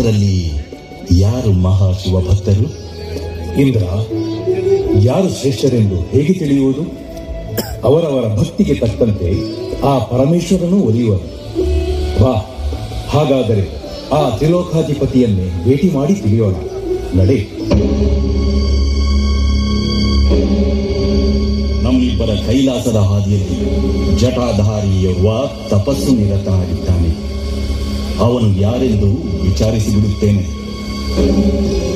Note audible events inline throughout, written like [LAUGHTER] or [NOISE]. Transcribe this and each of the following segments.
ನಮ್ಮಿಬ್ಬರಲ್ಲಿ ಯಾರು ಮಹಾ ಶಿವಭಕ್ತರು? ಇಂದ್ರ, ಯಾರು ಶ್ರೇಷ್ಠರೆಂದು ಹೇಗೆ ತಿಳಿಯುವುದು? ಅವರವರ ಭಕ್ತಿಗೆ ತಕ್ಕಂತೆ ಆ ಪರಮೇಶ್ವರನು ಒಲಿಯುವರು. ವಾ ಹಾಗಾದರೆ ಆ ತ್ರಿಲೋಕಾಧಿಪತಿಯನ್ನೇ ಭೇಟಿ ಮಾಡಿ ತಿಳಿಯೋಣ. ನಡೆ. ನಮ್ಮಿಬ್ಬರ ಕೈಲಾಸದ ಹಾದಿಯಲ್ಲಿ ಜಟಾಧಾರಿಯೊಬ್ಬ ತಪಸ್ಸು ನಿರತನಾಗಿದ್ದಾನೆ ಅವನು ಯಾರೆಂದು ವಿಚಾರಿಸಿ ಬಿಡುತ್ತೇನೆ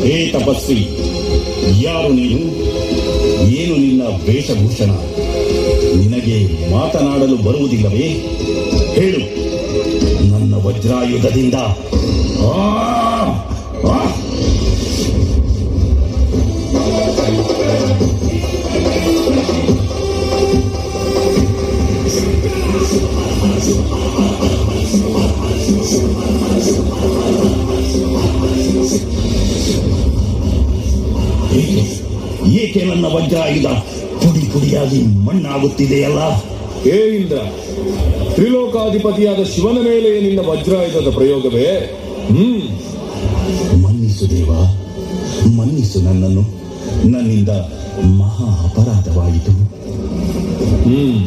ಹೇ ತಪಸ್ವಿ, ಯಾರು ನೀನು? ಏನು ನಿನ್ನ ವೇಷಭೂಷಣ? ನಿನಗೆ ಮಾತನಾಡಲು ಬರುವುದಿಲ್ಲವೇ? ಹೇಳು. ನನ್ನ ವಜ್ರಾಯುಧದಿಂದ. ಆ! ನನ್ನ ವಜ್ರಾಯುಧ ಪುಡಿ ಪುಡಿಯಾಗಿ ಮಣ್ಣಾಗುತ್ತಿದೆಯಲ್ಲ? ಹೇ ಇಂದ್ರ ತ್ರಿಲೋಕಾಧಿಪತಿಯಾದ ಶಿವನ ಮೇಲೆ ನಿನ್ನ ವಜ್ರಾಯುಧದ ಪ್ರಯೋಗವೇ? ಹ್ಮ್. ಮನ್ನಿಸು ದೇವ ಮನ್ನಿಸು ನನ್ನನ್ನು. ನನ್ನಿಂದ ಮಹಾ ಅಪರಾಧವಾಯಿತು. ಹ್ಮ್.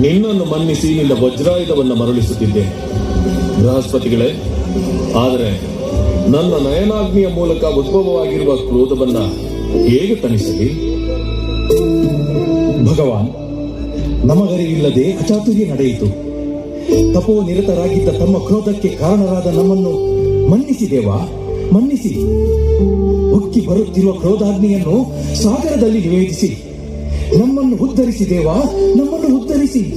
ನಿನ್ನನ್ನು ಮನ್ನಿಸಿ ನಿನ್ನ ವಜ್ರಾಯುಧವನ್ನು ಮರಳಿಸುತ್ತಿದ್ದೆ. ಬೃಹಸ್ಪತಿಗಳೇ ಆದರೆ ನನ್ನ ನಯನಾಗ್ನಿಯ ಮೂಲಕ ಉದ್ಭವವಾಗಿರುವ ಕ್ರೋಧವನ್ನ ಹೇಗೆ ತಣಿಸಲಿ? ಭಗವಾನ್ ನಮಗರಿವಿಲ್ಲದೆ ಅಚಾತುರ್ಯ ನಡೆಯಿತು. ತಪೋ ನಿರತರಾಗಿದ್ದ ತಮ್ಮ ಕ್ರೋಧಕ್ಕೆ ಕಾರಣರಾದ ನಮ್ಮನ್ನು ಮನ್ನಿಸಿದೇವಾ? ಮನ್ನಿಸಿ. ಉಕ್ಕಿ ಬರುತ್ತಿರುವ ಕ್ರೋಧಾಗ್ನಿಯನ್ನು ಸಾಗರದಲ್ಲಿ ನಿವೇದಿಸಿ. ನಮ್ಮನ್ನು ಉದ್ಧರಿಸಿ ದೇವಾ ನಮ್ಮನ್ನು ಉದ್ಧರಿಸಿ.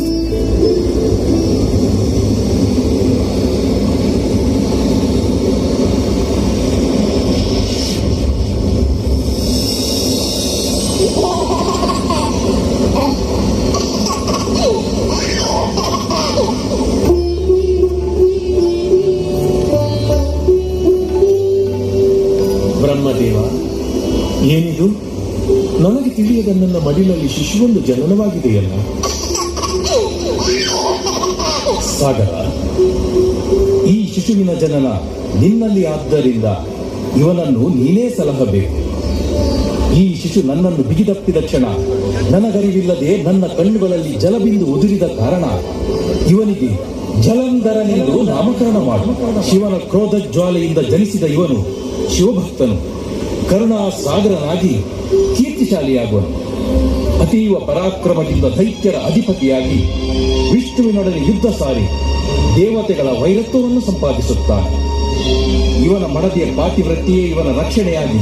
ಬ್ರಹ್ಮದೇವ ಏನಿದು? ನನಗೆ ತಿಳಿಯದ ನನ್ನ ಮಡಿಲಲ್ಲಿ ಶಿಶುವೊಂದು ಜನನವಾಗಿದೆಯಲ್ಲ? ಸಾಗರ, ಈ ಶಿಶುವಿನ ಜನನ ನಿನ್ನಲ್ಲಿ ಆದ್ದರಿಂದ ಇವನನ್ನು ನೀನೇ ಸಲಹಬೇಕು. ಈ ಶಿಶು ನನ್ನನ್ನು ಬಿಗಿದಪ್ಪಿದ ಕ್ಷಣ ನನಗರಿವಿಲ್ಲದೆ ನನ್ನ ಕಣ್ಣುಗಳಲ್ಲಿ ಜಲಬಿಂದು ಉದುರಿದ ಕಾರಣ ಇವನಿಗೆ ಜಲಂಧರನೆಂದು ನಾಮಕರಣ ಮಾಡು. ಶಿವನ ಕ್ರೋಧ ಜ್ವಾಲೆಯಿಂದ ಜನಿಸಿದ ಇವನು ಶಿವಭಕ್ತನು. ಕರುಣಾ ಸಾಗರನಾಗಿ ಕೀರ್ತಿಶಾಲಿಯಾಗುವನು ಅತೀವ ಪರಾಕ್ರಮದಿಂದ ದೈತ್ಯರ ಅಧಿಪತಿಯಾಗಿ ವಿಷ್ಣುವಿನೊಡನೆ ಯುದ್ಧ ಸಾರಿ ದೇವತೆಗಳ ವೈರತ್ವವನ್ನು ಸಂಪಾದಿಸುತ್ತಾನೆ. ಇವನ ಮಡದಿಯ ಪಾತಿವೃತ್ತಿಯೇ ಇವನ ರಕ್ಷಣೆಯಾಗಿ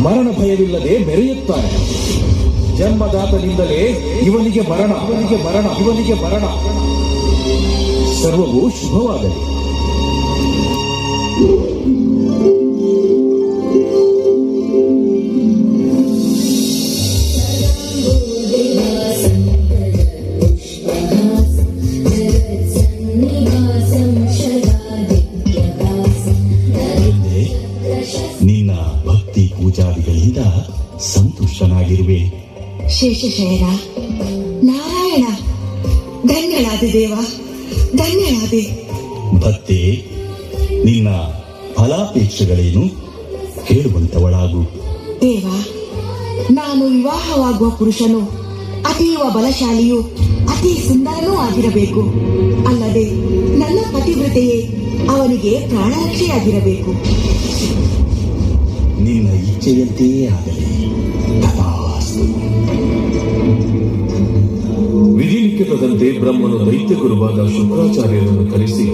ಮರಣ ಭಯವಿಲ್ಲದೆ ಮೆರೆಯುತ್ತಾನೆ. ಜನ್ಮದಾತನಿಂದಲೇ ಇವನಿಗೆ ಮರಣ ಇವನಿಗೆ ಮರಣ ಇವನಿಗೆ ಮರಣ. ಸರ್ವವು ಶುಭವಾಗಲಿ. ಶೇಷಶಯನ ನಾರಾಯಣ. ಧನ್ಯಳಾದಿ ದೇವ. ಧನ್ಯಳಾದೆ. ಭಕ್ತಿ ನಿನ್ನ ಫಲಾಪೇಕ್ಷೆಗಳೇನು? ಹೇಳುವಂತವಳಾಗು ದೇವ ನಾನು ವಿವಾಹವಾಗುವ ಪುರುಷನು ಅತೀವ ಬಲಶಾಲಿಯು ಅತಿ ಸುಂದರನೂ ಆಗಿರಬೇಕು. ಅಲ್ಲದೆ ನನ್ನ ಪತಿವ್ರತೆಯೇ ಅವನಿಗೆ ಪ್ರಾಣರಕ್ಷೆಯಾಗಿರಬೇಕು. ನಿನ್ನ ಇಚ್ಛೆಯಂತೆಯೇ ಆಗಲಿ. ವಿಧಿಲಿಖಿತದಂತೆ ಬ್ರಹ್ಮನು ದೈತ್ಯ ಗುರುವಾದ ಶುಕ್ರಾಚಾರ್ಯರನ್ನು ಕರೆಸಿ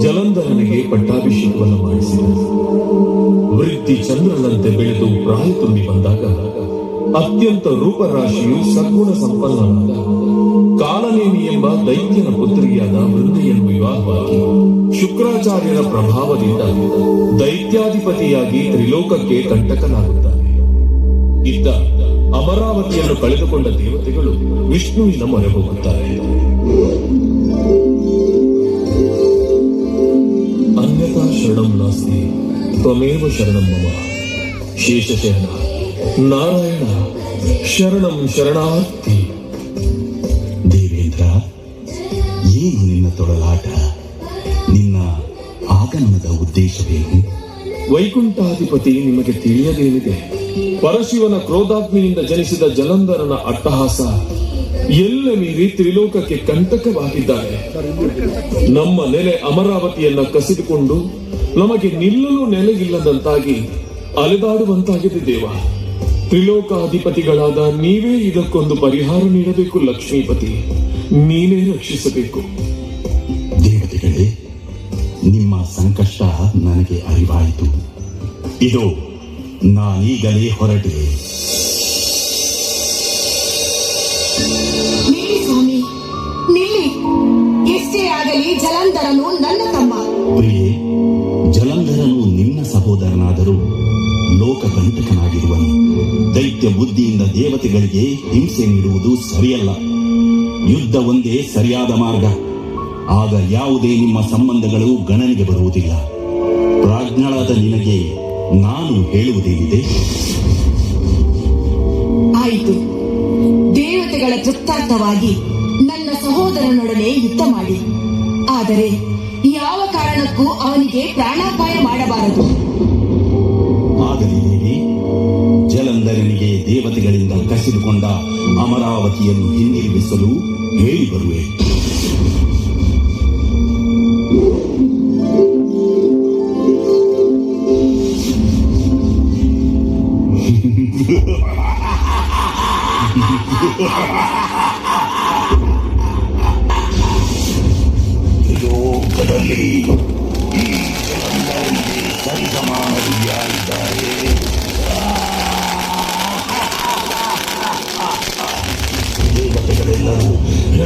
ಜಲಂಧರನಿಗೆ ಪಟ್ಟಾಭಿಷೇಕವನ್ನು ಮಾಡಿಸಿದ. ವೃತ್ತಿ ಚಂದ್ರನಂತೆ ಬೆಳೆದು ಪ್ರಾಯ ತುಂಬಿ ಬಂದಾಗ ಅತ್ಯಂತ ರೂಪರಾಶಿಯು ಸಗುಣ ಸಂಪನ್ನನಾದ ಕಾಲನೇಮಿ ಎಂಬ ದೈತ್ಯನ ಪುತ್ರಿಯಾದ ವೃಂದೆಯನ್ನು ವಿವಾಹವಾಗಿ ಶುಕ್ರಾಚಾರ್ಯರ ಪ್ರಭಾವದಿಂದ ದೈತ್ಯಾಧಿಪತಿಯಾಗಿ ತ್ರಿಲೋಕಕ್ಕೆ ಕಂಟಕನಾಗುತ್ತಾನೆ. ಇದ್ದ ಅಮರಾವತಿಯನ್ನು ಕಳೆದುಕೊಂಡ ದೇವತೆಗಳು ವಿಷ್ಣುವಿನ ಮೊರೆ ಹೋಗುತ್ತಾರೆ. ಅನ್ಯತಾ ಶರಣಂ ನಾಸ್ತಿ, ತ್ವಮೇವ ಶರಣಂ ಮಮ. ಶೇಷಶರಣ ನಾರಾಯಣ, ಶರಣಂ ಶರಣಾರ್ಥಿ. ದೇವೇಂದ್ರ ಏನು ನಿನ್ನ ತೊಡಲಾಟ? ನಿನ್ನ ಆಗಮನದ ಉದ್ದೇಶವೇನು? ವೈಕುಂಠಾಧಿಪತಿ ನಿಮಗೆ ತಿಳಿಯದೇನಿದೆ? ಪರಶಿವನ ಕ್ರೋಧಾಗ್ನಿಯಿಂದ ಜನಿಸಿದ ಜಲಂಧರನ ಅಟ್ಟಹಾಸ ಎಲ್ಲ ಮೀರಿ ತ್ರಿಲೋಕಕ್ಕೆ ಕಂಟಕವಾಗಿದ್ದಾರೆ ನಮ್ಮ ನೆಲೆ ಅಮರಾವತಿಯನ್ನ ಕಸಿದುಕೊಂಡು ನಮಗೆ ನಿಲ್ಲಲು ನೆಲೆಗಿಲ್ಲದಂತಾಗಿ ಅಲೆದಾಡುವಂತಾಗಿದೆ ದೇವ. ತ್ರಿಲೋಕಾಧಿಪತಿಗಳಾದ ನೀವೇ ಇದಕ್ಕೊಂದು ಪರಿಹಾರ ನೀಡಬೇಕು ಲಕ್ಷ್ಮೀಪತಿ. ನೀನೇ ರಕ್ಷಿಸಬೇಕು. ದೇವತೆಗಳೇ, ನಿಮ್ಮ ಸಂಕಷ್ಟ ನನಗೆ ಅರಿವಾಯಿತು. ಇದು ನಾನೀಗಲೇ ಹೊರಟೆ ಸ್ವಾಮಿ ನಿಲ್ಲಿ ಎಷ್ಟೇ ಆಗಲಿ ಜಲಂಧರನು ನನ್ನ ತಮ್ಮ. ಪ್ರಿಯೆ ಜಲಂಧರನು ನಿನ್ನ ಸಹೋದರನಾದರೂ ಲೋಕಕಂಟಕನಾಗಿರುವನು ದೈತ್ಯ ಬುದ್ಧಿಯಿಂದ ದೇವತೆಗಳಿಗೆ ಹಿಂಸೆ ನೀಡುವುದು ಸರಿಯಲ್ಲ. ಯುದ್ಧ ಒಂದೇ ಸರಿಯಾದ ಮಾರ್ಗ. ಆಗ ಯಾವುದೇ ನಿಮ್ಮ ಸಂಬಂಧಗಳು ಗಣನೆಗೆ ಬರುವುದಿಲ್ಲ. ಪ್ರಾಜ್ಞಳಾದ ನಿನಗೆ ನಾನು ಹೇಳುವುದೇನಿದೆ ಆಯಿತು. ದೇವತೆಗಳ ತೃಪ್ತಾರ್ಥವಾಗಿ ನನ್ನ ಸಹೋದರನೊಡನೆ ಯುದ್ಧ ಮಾಡಿ. ಆದರೆ ಯಾವ ಕಾರಣಕ್ಕೂ ಅವನಿಗೆ ಪ್ರಾಣಾಪಾಯ ಮಾಡಬಾರದು. ಆಗಲಿ ಜಲಂಧರನಿಗೆ ದೇವತೆಗಳಿಂದ ಕಸಿದುಕೊಂಡ ಅಮರಾವತಿಯನ್ನು ಹಿಂದಿರುಗಿಸಲು ಹೇಳಿ ಬರುವೆ.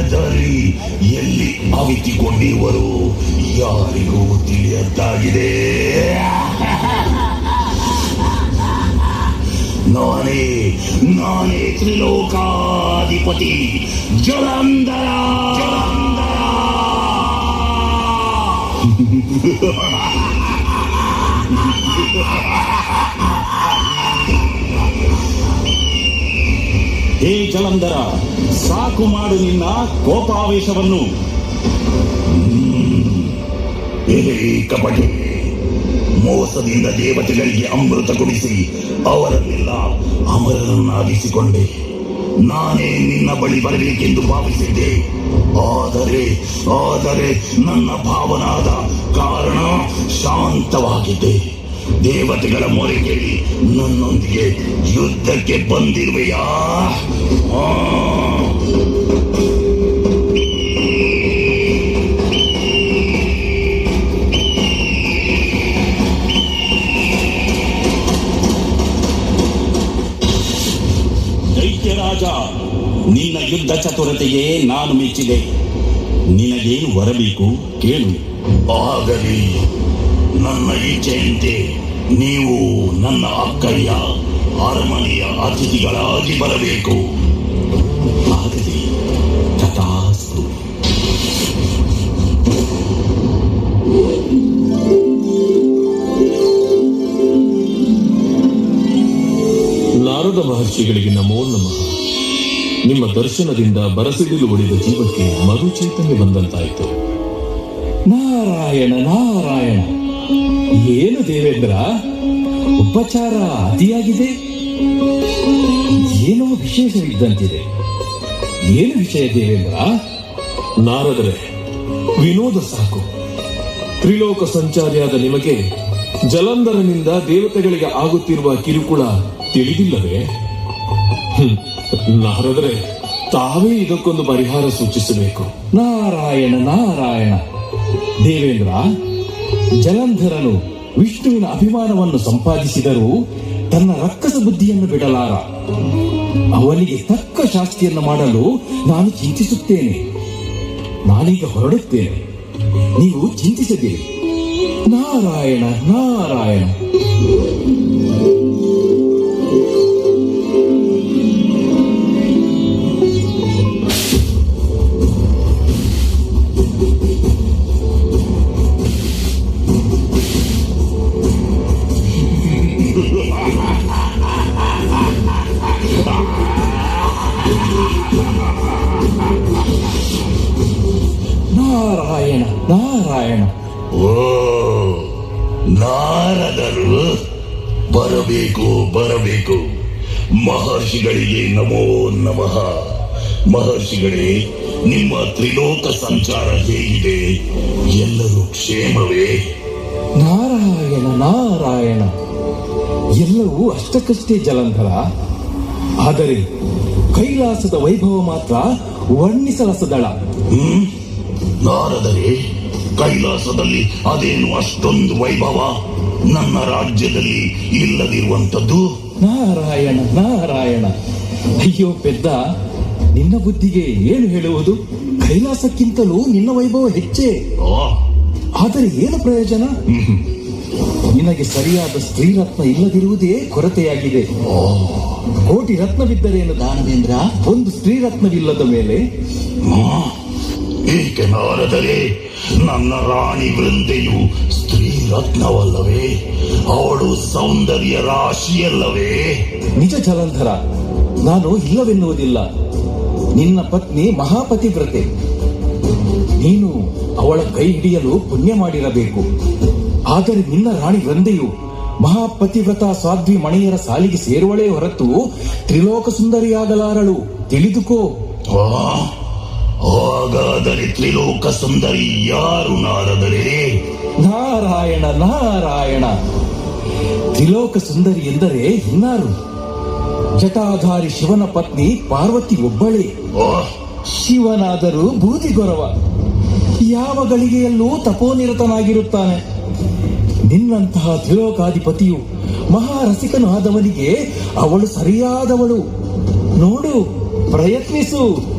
ಹೆದರಿ ಎಲ್ಲಿ ಅವಿತಿಕೊಂಡಿರುವರು ಯಾರಿಗೂ ತಿಳಿಯದ್ದಾಗಿದೆ? ನಾನೇ ನಾನೇ ತ್ರಿಲೋಕಾಧಿಪತಿ ಜಲಂಧರ ಜಲಂಧರ! [LAUGHS] ಹೇ ಜಲಂಧರ, ಸಾಕು ಮಾಡು ನಿನ್ನ ಕೋಪಾವೇಶವನ್ನು. ಕಬಡ್ಡಿ, ಮೋಸದಿಂದ ದೇವತೆಗಳಿಗೆ ಅಮೃತ ಕುಡಿಸಿ, ಅವರನ್ನೆಲ್ಲ ಅಮರರನ್ನಾಗಿಸಿಕೊಂಡೆ. ನಾನೇ ನಿನ್ನ ಬಳಿ ಬರಬೇಕೆಂದು ಭಾವಿಸಿದ್ದೆ. ಆದರೆ ಆದರೆ ನನ್ನ ಭಾವನಾದ ಕಾರಣ ಶಾಂತವಾಗಿದೆ ದೇವತೆಗಳ ಮೊರೆ ಕೇಳಿ ನನ್ನೊಂದಿಗೆ ಯುದ್ಧಕ್ಕೆ ಬಂದಿರುವೆಯಾ? ದೈತ್ಯರಾಜ ನಿನ್ನ ಯುದ್ಧ ಚತುರತೆಗೆ ನಾನು ಮೆಚ್ಚಿದೆ. ನಿನಗೇನು ಬರಬೇಕು ಕೇಳು. ಆಗಲಿ. ನನ್ನ ಇಚ್ಛೆಯಂತೆ ನೀವು ನನ್ನ ಅಕ್ಕಯ್ಯ, ಅರಮನೆಯ ಅತಿಥಿಗಳಾಗಿ ಬರಬೇಕು. ಆಗಲಿ ನಾರದ ಮಹರ್ಷಿಗಳಿಗೆ ನಮೋ ನಮಃ. ನಿಮ್ಮ ದರ್ಶನದಿಂದ ಬರಸಿಡಿಲು ಉಳಿದ ಜೀವಕ್ಕೆ ಮರು ಚೈತನ್ಯ ಬಂದಂತಾಯಿತು. ನಾರಾಯಣ ನಾರಾಯಣ. ದೇವೇಂದ್ರ ಉಪಚಾರ ಅತಿಯಾಗಿದೆ. ಏನೋ ವಿಶೇಷವಿದ್ದಂತಿದೆ ಏನು ವಿಷಯ ದೇವೇಂದ್ರ ನಾರದರೆ, ವಿನೋದ ಸಾಕು. ತ್ರಿಲೋಕ ಸಂಚಾರಿಯಾದ ನಿಮಗೆ ಜಲಂಧರನಿಂದ ದೇವತೆಗಳಿಗೆ ಆಗುತ್ತಿರುವ ಕಿರುಕುಳ ತಿಳಿದಿಲ್ಲವೇ. ನಾರದರೆ, ತಾವೇ ಇದಕ್ಕೊಂದು ಪರಿಹಾರ ಸೂಚಿಸಬೇಕು. ನಾರಾಯಣ ನಾರಾಯಣ. ದೇವೇಂದ್ರ, ಜಲಂಧರನು ವಿಷ್ಣುವಿನ ಅಭಿಮಾನವನ್ನು ಸಂಪಾದಿಸಿದರೂ ತನ್ನ ರಕ್ಕಸ ಬುದ್ಧಿಯನ್ನು ಬಿಡಲಾರ. ಅವನಿಗೆ ತಕ್ಕ ಶಾಸ್ತಿಯನ್ನು ಮಾಡಲು ನಾನು ಚಿಂತಿಸುತ್ತೇನೆ. ನಾನೀಗ ಹೊರಡುತ್ತೇನೆ. ನೀವು ಚಿಂತಿಸದಿರಿ. ನಾರಾಯಣ ನಾರಾಯಣ. ನಾರಾಯಣ ಓ ನಾರದರು ಬರಬೇಕು ಬರಬೇಕು. ಮಹರ್ಷಿಗಳಿಗೆ ನಮೋ ನಮಃ. ಮಹರ್ಷಿಗಳೇ ನಿಮ್ಮ ತ್ರಿಲೋಕ ಸಂಚಾರ ಹೇಗಿದೆ? ಎಲ್ಲರೂ ಕ್ಷೇಮವೇ? ನಾರಾಯಣ ನಾರಾಯಣ. ಎಲ್ಲವೂ ಅಷ್ಟಕ್ಕಷ್ಟೇ ಜಲಂಧರ. ಆದರೆ ಕೈಲಾಸದ ವೈಭವ ಮಾತ್ರ ವರ್ಣಿಸಲಸದಳ. ಹ್ಮ್ ನಾರದರೆ ಕೈಲಾಸದಲ್ಲಿ ಅದೇನು ಅಷ್ಟೊಂದು ವೈಭವ? ನನ್ನ ರಾಜ್ಯದಲ್ಲಿ ಇಲ್ಲದಿರುವಂತದ್ದು ನಾರಾಯಣ ನಾರಾಯಣ. ಅಯ್ಯೋ ಪೆದ್ದ ನಿನ್ನ ಬುದ್ಧಿಗೆ ಏನು ಹೇಳುವುದು? ಕೈಲಾಸಕ್ಕಿಂತಲೂ ನಿನ್ನ ವೈಭವ ಹೆಚ್ಚೇ. ಆದರೆ ಏನು ಪ್ರಯೋಜನ? ನಿನಗೆ ಸರಿಯಾದ ಸ್ತ್ರೀರತ್ನ ಇಲ್ಲದಿರುವುದೇ ಕೊರತೆಯಾಗಿದೆ. ಕೋಟಿ ರತ್ನವಿದ್ದರೇನು ದಾನವೇಂದ್ರ ಒಂದು ಸ್ತ್ರೀರತ್ನವಿಲ್ಲದ ಮೇಲೆ ಏಕೆ ನಾರದರೆ? ನನ್ನ ರಾಣಿ ವೃಂದೆಯು ಸ್ತ್ರೀ ರತ್ನವಲ್ಲವೇ? ಅವಳು ಸೌಂದರ್ಯ ರಾಶಿಯಲ್ಲವೇ? ನಿಜ ಜಲಂಧರ ನಾನು ಇಲ್ಲವೆನ್ನುವುದಿಲ್ಲ. ನಿನ್ನ ಪತ್ನಿ ಮಹಾಪತಿವ್ರತೆ ನೀನು ಅವಳ ಕೈ ಹಿಡಿಯಲು ಪುಣ್ಯ ಮಾಡಿರಬೇಕು. ಆದರೆ ನಿನ್ನ ರಾಣಿ ವೃಂದೆಯು ಮಹಾಪತಿವ್ರತ ಸಾಧ್ವಿ ಮಣಿಯರ ಸಾಲಿಗೆ ಸೇರುವಳೇ ಹೊರತು ತ್ರಿಲೋಕ ಸುಂದರಿಯಾಗಲಾರಳು ತಿಳಿದುಕೋ ಹಾಗಾದರೆ ತ್ರಿಲೋಕ ಸುಂದರಿ ಯಾರು ನಾರದರೆ? ನಾರಾಯಣ ನಾರಾಯಣ. ತ್ರಿಲೋಕ ಸುಂದರಿ ಎಂದರೆ ಇನ್ನಾರು? ಜಟಾಧಾರಿ ಶಿವನ ಪತ್ನಿ ಪಾರ್ವತಿ ಒಬ್ಬಳೇ. ಶಿವನಾದರೂ ಶಿವನಾದರೂ ಬೂದಿಗೊರವ ಯಾವ ಗಳಿಗೆಯಲ್ಲೂ ತಪೋನಿರತನಾಗಿರುತ್ತಾನೆ. ನಿನ್ನಂತಹ ತ್ರಿಲೋಕಾಧಿಪತಿಯು ಮಹಾರಸಿಕನು ಆದವನಿಗೆ ಅವಳು ಸರಿಯಾದವಳು. ನೋಡು ಪ್ರಯತ್ನಿಸು.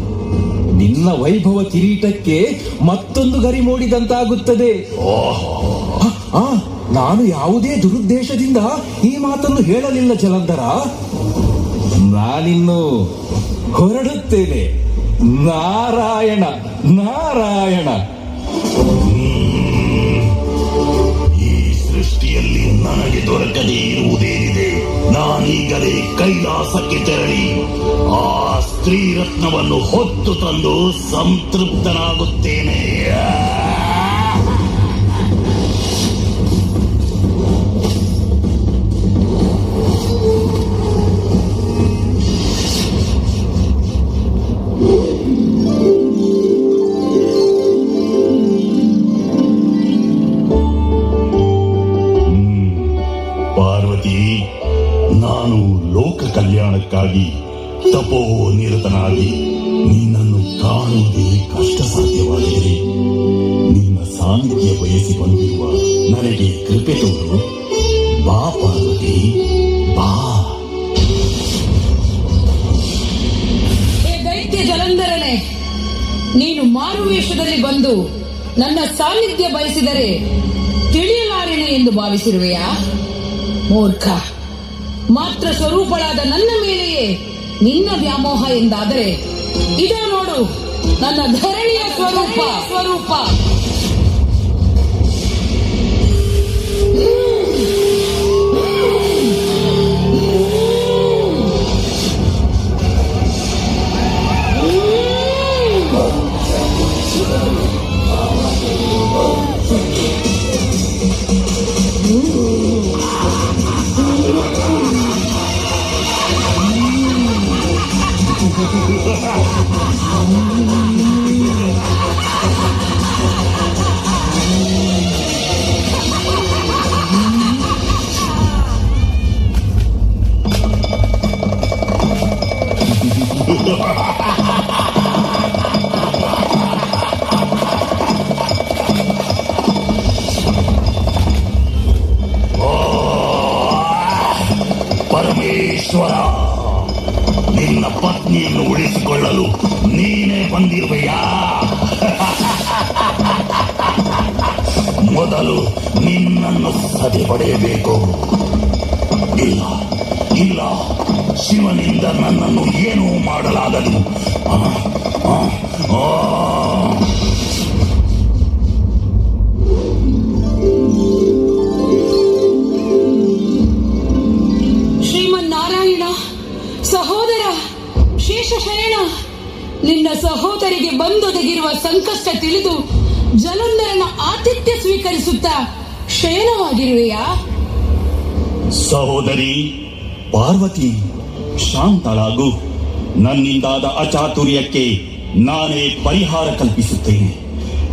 ನಿನ್ನ ವೈಭವ ಕಿರೀಟಕ್ಕೆ ಮತ್ತೊಂದು ಗರಿ ಮೂಡಿದಂತಾಗುತ್ತದೆ. ನಾನು ಯಾವುದೇ ದುರುದ್ದೇಶದಿಂದ ಈ ಮಾತನ್ನು ಹೇಳಲಿಲ್ಲ ಜಲಂಧರ. ನಾನಿನ್ನು ಹೊರಡುತ್ತೇನೆ. ನಾರಾಯಣ ನಾರಾಯಣ. ಈ ಸೃಷ್ಟಿಯಲ್ಲಿ ನನಗೆ ದೊರಕದೇ ಇರುವುದೇನಿದೆ ನಾನೀಗಲೇ ಕೈಲಾಸಕ್ಕೆ ತೆರಳಿ ಆ ಸ್ತ್ರೀ ರತ್ನವನ್ನು ಹೊತ್ತು ತಂದು ಸಂತೃಪ್ತನಾಗುತ್ತೇನೆ. ಜಲಂಧರನೆ ನೀನು ಮಾರುವೇಷದಲ್ಲಿ ಬಂದು ನನ್ನ ಸಾನ್ನಿಧ್ಯ ಬಯಸಿದರೆ ತಿಳಿಯಲಾರೆನೆ ಎಂದು ಭಾವಿಸಿರುವೆಯಾ? ಮೂರ್ಖ, ಮಾತ್ರ ಸ್ವರೂಪಳಾದ ನನ್ನ ಮೇಲೆಯೇ ನಿನ್ನ ವ್ಯಾಮೋಹ ಎಂದಾದರೆ ಇದ ನೋಡು, ನನ್ನ ಧರಣಿಯ ಸ್ವರೂಪ ಸ್ವರೂಪ. ಮೊದಲು ನಿನ್ನನ್ನು ಸದೆ ಪಡೆಯಬೇಕು. ಇಲ್ಲ ಇಲ್ಲ. ಶಿವನಿಂದ ನನ್ನನ್ನು ಏನೂ ಮಾಡಲಾಗದು. ಆ, ನಿನ್ನ ಸಹೋದರಿಗೆ ಬಂದೊದಗಿರುವ ಸಂಕಷ್ಟ ತಿಳಿದು ಜಲಂಧರನ ಆತಿಥ್ಯ ಸ್ವೀಕರಿಸುತ್ತಾ ಶಯನವಾಗಿರುವೆಯಾ? ಸಹೋದರಿ, ಪಾರ್ವತಿ, ಶಾಂತಳಾಗು. ನನ್ನಿಂದಾದ ಅಚಾತುರ್ಯಕ್ಕೆ ನಾನೇ ಪರಿಹಾರ ಕಲ್ಪಿಸುತ್ತೇನೆ.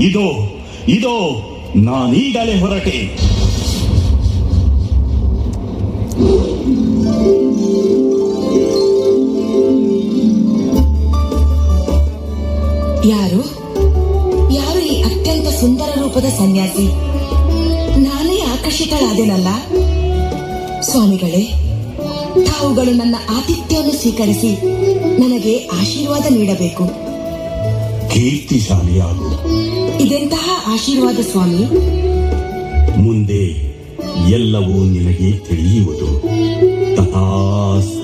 ಇದೋ ಇದೋ, ನಾನೀಗಲೇ ಹೊರಟೆ. ಸನ್ಯಾಸಿ. ನಾನೇ ಆಕರ್ಷಿತಳಾದೆನಲ್ಲ? ಸ್ವಾಮಿಗಳೇ ತಾವುಗಳು ನನ್ನ ಆತಿಥ್ಯವನ್ನು ಸ್ವೀಕರಿಸಿ ನನಗೆ ಆಶೀರ್ವಾದ ನೀಡಬೇಕು. ಕೀರ್ತಿಶಾಲಿಯಾಗು ಇದೆಂತಹ ಆಶೀರ್ವಾದ ಸ್ವಾಮಿ? ಮುಂದೆ ಎಲ್ಲವೂ ನಿನಗೆ ತಿಳಿಯುವುದು ತಥಾಸ್ತು.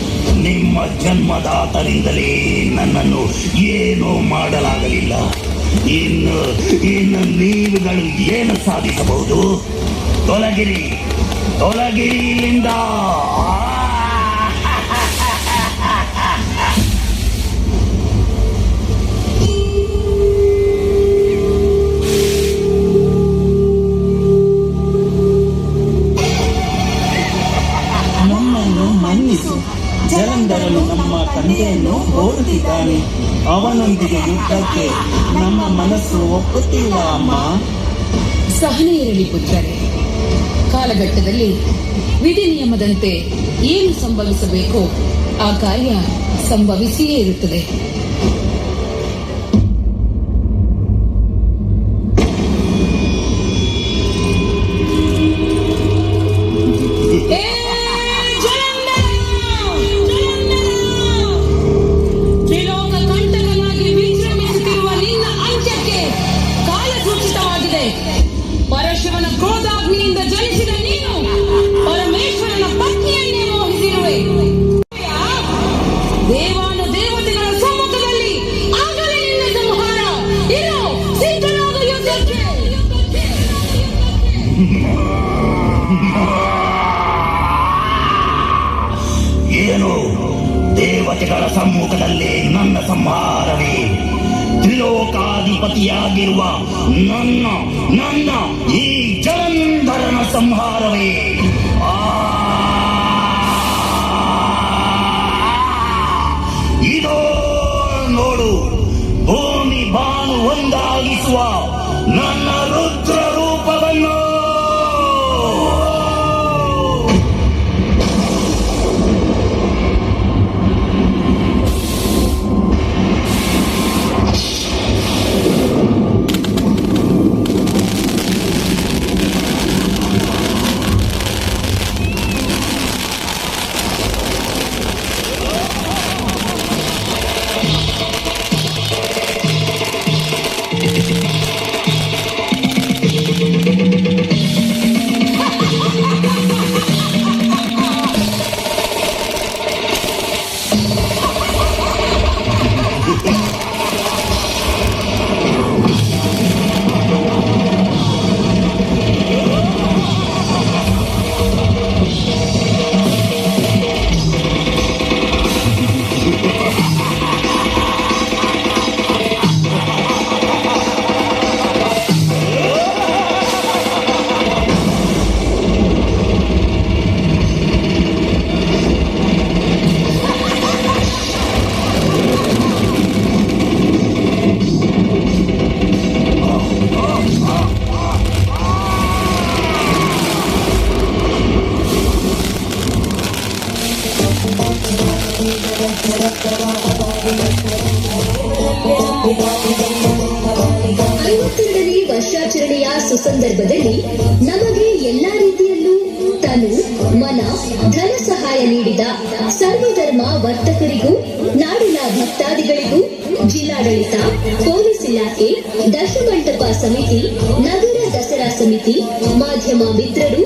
ನಿಮ್ಮ ಜನ್ಮದಾತರಿಂದಲೇ ನನ್ನನ್ನು ಏನು ಮಾಡಲಾಗಲಿಲ್ಲ. ಇನ್ನು ಇನ್ನು ನೀವುಗಳು ಏನು ಸಾಧಿಸಬಹುದು? ತೊಲಗಿರಿ ತೊಲಗಿರಿ ಇಲ್ಲಿಂದ ತಂದೆಯನ್ನು ಹೋಲುತ್ತಿದ್ದಾನೆ ಅವನೊಂದಿಗೆ ಯುದ್ಧಕ್ಕೆ ನಮ್ಮ ಮನಸ್ಸು ಒಪ್ಪುತ್ತಿಲ್ಲ, ಅಮ್ಮ. ಸಹನೆ ಇರಲಿ ಪುತ್ರರೇ. ಕಾಲಘಟ್ಟದಲ್ಲಿ ವಿಧಿ ನಿಯಮದಂತೆ ಏನು ಸಂಭವಿಸಬೇಕೋ ಆ ಕಾರ್ಯ ಸಂಭವಿಸಿಯೇ ಇರುತ್ತದೆ. ತ್ರಿಲೋಕಾಧಿಪತಿಯಾಗಿರುವ ನನ್ನ ನನ್ನ ಈ ಜಲಂಧರನ ಸಂಹಾರವೇ! ಇದೋ ನೋಡು ಭೂಮಿ ಬಾನು ಒಂದಾಗಿಸುವ ನನ್ನ ಸಮಿತಿ ನಗರ ದಸರಾ ಸಮಿತಿ ಮಾಧ್ಯಮ ಮಿತ್ರರು